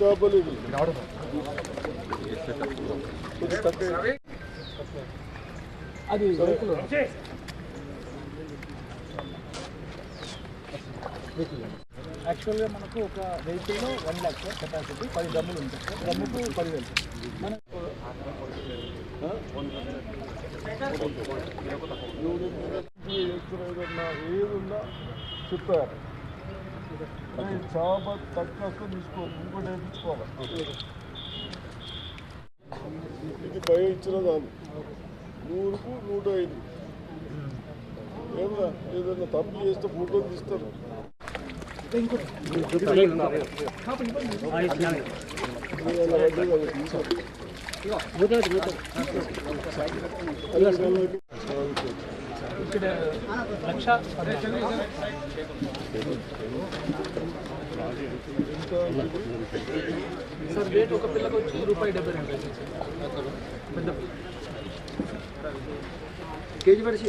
చేపలు. అది యాక్చువల్గా మనకు ఒక వెహికల్లో వన్ ల్యాక్ సార్ కెపాసిటీ పది డమ్ములు ఉంటాయి సార్ డమ్ముకు పదివేలు. మన ఏదన్నా కానీ చేప తక్కువ తీసుకో ఇంకోటి వేయించుకోవాలి ఇది భయం ఇచ్చిన దాన్ని. నూరుకు నూట ఐదు. ఏమన్నా ఏదన్నా తప్పు చేస్తే ఫోటో తీస్తారు. ఇక్కడ లక్ష సార్ రేట్ ఒక పిల్లకి వచ్చి రూపాయి డెబ్బై రెండు పెద్ద కేజీ పరిచి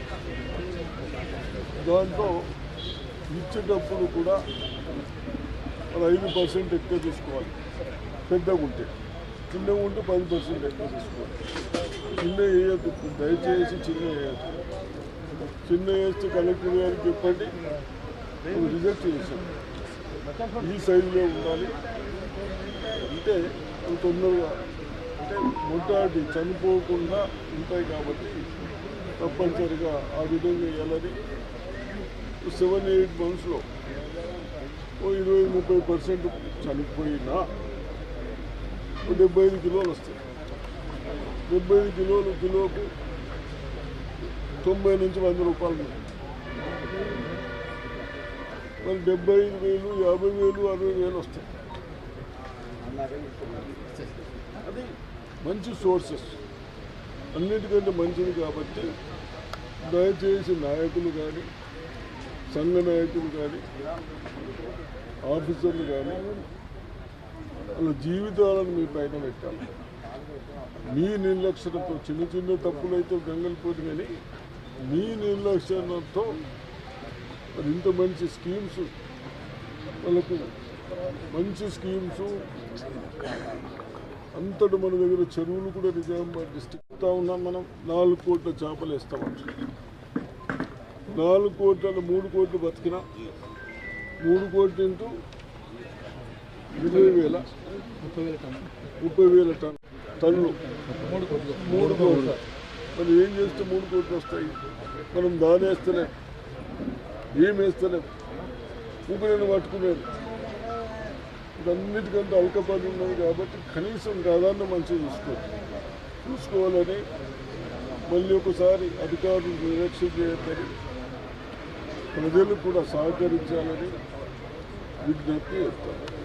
దాంతో ఇచ్చేటప్పుడు కూడా ఒక ఐదు పర్సెంట్ ఎక్కువ తీసుకోవాలి. పెద్దగా ఉంటే. చిన్నగా ఉంటే పది పర్సెంట్ ఎక్కువ తీసుకోవాలి. చిన్న వేయద్దు దయచేసి చిన్న వేయద్దు చిన్న వేస్తే కలెక్టర్ గారికి చెప్పండి. రిజెక్ట్ చేసాం ఈ సైజులో ఉండాలి. అంటే తొందరగా అంటే మొట్టాటి చనిపోకుండా ఉంటాయి కాబట్టి తప్పనిసరిగా ఆ విధంగా వేయాలని సెవెన్ ఎయిట్ మంత్స్లో ఓ ఇరవై ముప్పై పర్సెంట్ చనిపోయినా డెబ్బై ఐదు కిలోలు వస్తాయి. డెబ్బై ఐదు కిలోలు కిలోకు తొంభై నుంచి వంద రూపాయలు మరి డెబ్బై ఐదు వేలు యాభై వేలు అరవై వేలు వస్తాయి. అది మంచి సోర్సెస్ అన్నిటికంటే మంచిది కాబట్టి దయచేసి నాయకులు కానీ సంఘ నాయకులు కానీ ఆఫీసర్లు కానీ వాళ్ళ జీవితాలను మీ పైన పెట్టాలి. మీ నిర్లక్ష్యంతో చిన్న చిన్న తప్పులైతే గంగలిపోదు కానీ మీ నిర్లక్ష్యంతో మరి ఇంత మంచి స్కీమ్స్ వాళ్ళకు మంచి స్కీమ్స్ అంతటి మన దగ్గర చెరువులు కూడా నిజామాబాద్ డిస్టిక్ ఉన్నాం మనం నాలుగు కోట్ల చేపలు వేస్తామంట నాలుగు కోట్ల మూడు కోట్లు బతికినా మూడు కోట్లు ఇంటూ ఇరవై వేల ముప్పై వేల టన్ను. ముప్పై వేల టన్ టన్ను. మూడు కోట్లు. మూడు కోట్లు. మరి ఏం చేస్తే మూడు కోట్లు వస్తాయి? మనం దాని వేస్తలేం ఏం వేస్తలేం ఊపిరిని పట్టుకునేది. ఇదన్నిటికంటే అల్కపడి ఉన్నది కాబట్టి కనీసం ప్రాధాన్యం మంచిగా చూసుకోవాలి చూసుకోవాలని మళ్ళీ ఒకసారి అధికారులు నిర్లక్ష్యం చేయొద్దని ప్రజలు కూడా సహకరించాలని విజ్ఞప్తి చేస్తాను